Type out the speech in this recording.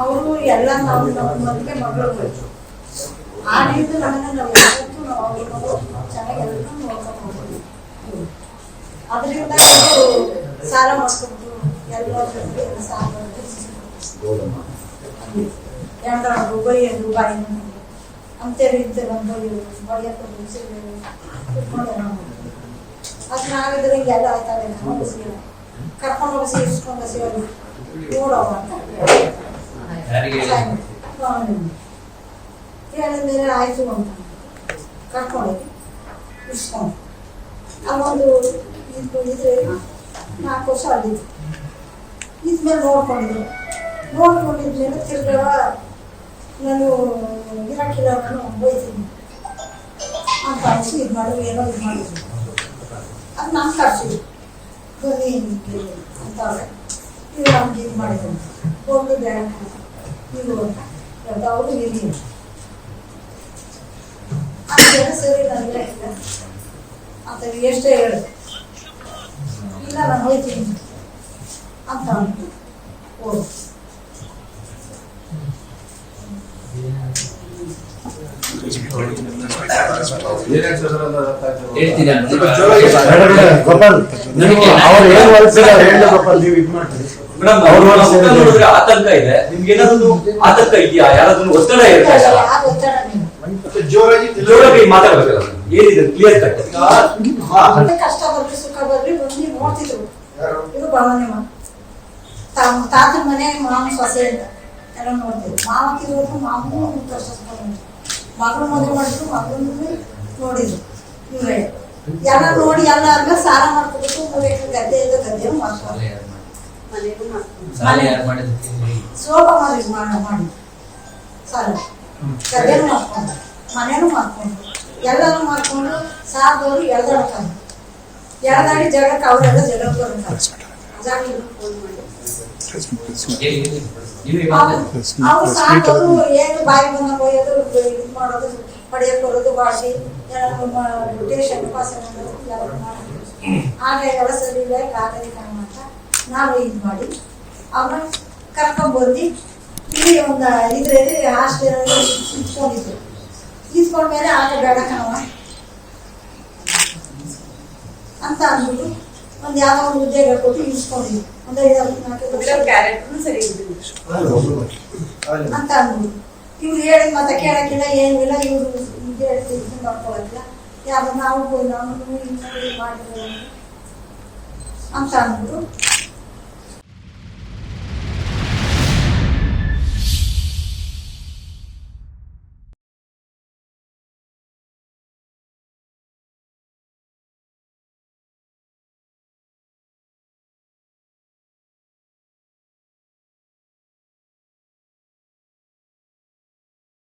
ಅವರು ಎಲ್ಲ ನಾವು ನಮ್ಮ ಮದುವೆ ಮಕ್ಕಳು ಆಡಿದ್ದು ನಮ್ಮನ್ನ ನಾವು ಯಾವತ್ತೂ ನಾವು ಅವ್ರನ್ನ ಚೆನ್ನಾಗಿ ಎಲ್ಲರೂ ನೋಡ್ಕೊಂಡು ಹೋಗ್ತೀವಿ ಅದರಿಂದ ಸಾಲ ಮಾಡ್ಕೊಂಡು ಎಲ್ಲ ಎಲ್ಲ ಸಾಲ ಅಂತೇಳಿ ಇದ್ದೆ ಬಂದು ಬಡಿಯಕ್ಕೆ ಅದು ನಾವಿದ್ರೆ ಹಿಂಗೆಲ್ಲ ಆಯ್ತವೆ ನಾವು. ಬಸ್ಸಿಗೆ ಕರ್ಕೊಂಡು ಬಸ್ಸಿ ಇಸ್ಕೊಂಡು ಬಸ್ಸಿ ನೋಡೋವ ಅಂತ. ಯಾರಿಗೆ ಹೇಳಿದ ಮೇಲೆ ಆಯ್ತು ಅಂತ. ಕರ್ಕೊಂಡೋಗಿ ಇಸ್ಕೊಂಡು. ಅಲ್ಲೊಂದು ಇದು ಇದ್ರೆ ನಾಲ್ಕು ವರ್ಷ ಅಲ್ಲಿದ್ದು ಇದ್ಮೇಲೆ ನೋಡ್ಕೊಂಡಿದ್ರು. ನೋಡ್ಕೊಂಡಿದ್ಮೇಲೆ ತಿರ್ಗಾ ನಾನು ಗಿರಾಕಿಲ್ಲ ಬೈತೀನಿ ಅಂತ ಅನಿಸಿ ಇದು ಮಾಡು ಏನೋ ಇದು ಮಾಡಿದ್ರು ಅದು ನಾನು ಕರ್ಸಿದ್ರು ಬನ್ನಿ ಅಂತ ಅಂತಾರೆ. ಇವ್ರು ಹಂಗೆ ಇದು ಮಾಡಿದ್ರು ಒಂದು ಬೇಡ ಇವರು ಅಂತ. ಹೇಳ್ದ ಅವರು ಇಲ್ಲಿ ಸರಿ ನನಗೆ ಇಲ್ಲ. ಅಂತ ಎಷ್ಟೇ ಹೇಳು. ಇಲ್ಲ ನಾನು ಹೋಗ್ತೀನಿ ಅಂತ ಅಂತು ಹೇಳ್ತೀನಿ. ಗೋಪಾಲ್ ನನಗೆ ಅವ್ರು ಏನ್ ಹೊಲ್ಸಿಲ್ಲ ನೀವು ಇದ್ ಮೇಡಮ್ ಅವ್ರು ನೋಡಿದ್ರೆ ಆತಂಕ ಇದೆ. ನಿಮ್ಗೆ ಏನಾದ್ರು ಆತಂಕ ಇದೆಯಾ? ಯಾರಾದ್ರೂ ಒತ್ತಡ ಇರ್ತಾ ಇಲ್ಲ ನೀವು ಜೋರಾಗಿ ಜೋರಾಗಿ ಮಾತಾಡ್ಬೇಕಲ್ಲ ಏನಿದೆ? ಕ್ಲಿಯರ್ ಕಟ್ ಕಷ್ಟ ಬರ್ಲಿ ಸುಖ ಬರ್ಲಿ ಬಂದು ನೋಡ್ತಿದ್ರು. ಇದು ಭಾವನೆ ಮಾ ತಾಮ ತಾತನ ಮನೆ ಮಾವನ ಸೊಸೆ ಅಂತ. ಎಲ್ಲ ನೋಡ್ತಿದ್ರು. ಮಾವ ತಿರುವುದು ಮಾಮೂ ಕಷ್ಟ ಸುಖ ಬಂದ್ರು ಮಗಳು ಮದುವೆ ಮಾಡಿದ್ರು ಮಗಳನ್ನು ನೋಡಿದ್ರು. ಇವರೇ ಎಲ್ಲ ನೋಡಿ ಎಲ್ಲ ಅರ್ಗ ಸಾಲ ಮಾಡ್ಕೊಬೇಕು ಮೂರು ಎಕರೆ ಗದ್ದೆ ಇದೆ ಗದ್ದೆ ಮಾಡ್ಕೊಂಡು. ಸಾಲ ಯಾರು ಮಾಡಿದ್ದಕ್ಕೆ ಸೋಪ ಮಾಡಿ ಮಾಡಿ. ಸಾಲ. ಗದ್ದೆನೂ ಮಾಡ್ಕೊಂಡು ಮನೇನು ಮಾಡ್ಕೊಂಡು. ಎಲ್ಲಾನು ಮಾಡ್ಕೊಂಡು ಸಾಲದವರು ಎಳ್ದಾಡ್ತಾರೆ ಎಳ್ದಾಡಿ ಜಗಕ್ಕೆ ಅವರೆಲ್ಲ ಜಗಕ್ಕೆ ಬರ್ತಾರೆ. ಅವ್ರು ಸಾಲದವರು ಏನು ಬಾಯಿ ಬಂದ ಹೋಯೋದು ಇದು ಮಾಡೋದು ಹೊಡೆಯಕ್ಕೆ ಬರೋದು ಬಾಸಿ ಟೇಷನ್ ಪಾಸ್ ಆಗ ಆಗಲಿ ಕಾರಣ ಅಂತ ನಾವು ಇದು ಮಾಡಿ. ಅವ್ರನ್ನ ಕರ್ಕೊಂಡ್ಬಂದು ಇಲ್ಲಿ ಒಂದು ಇದ್ರಲ್ಲಿ ಹಾಸ್ಟೆಲ್ ಇಟ್ಕೊಂಡಿದ್ರು ಇಸ್ಕೊಂಡ್ಮೇಲೆ ಆಗ ಬೇಡ ಕಣವ ಅಂತ ಅಂದ್ಬಿಟ್ಟು ಒಂದು ಯಾವ ಒಂದು ಉದ್ಯೋಗ ಕೊಟ್ಟು ಇಸ್ಕೊಂಡಿದ್ವಿ ಒಂದು ಐದು ನಾಲ್ಕು ಅಂತ ಅಂದ್ಬಿಟ್ಟು. ಇವ್ರು ಹೇಳಿದ ಮತ್ತೆ ಕೇಳಕ್ಕಿಲ್ಲ ಏನಿಲ್ಲ ಇವರು ಇದು ಹೇಳ್ತಿದ್ದು ಮಾಡ್ಕೊಳಕ್ಕಿಲ್ಲ. ಯಾರು ನಾವು ನಾವು ಮಾಡಿದ್ರು ಅಂತ ಅಂದ್ಬಿಟ್ಟು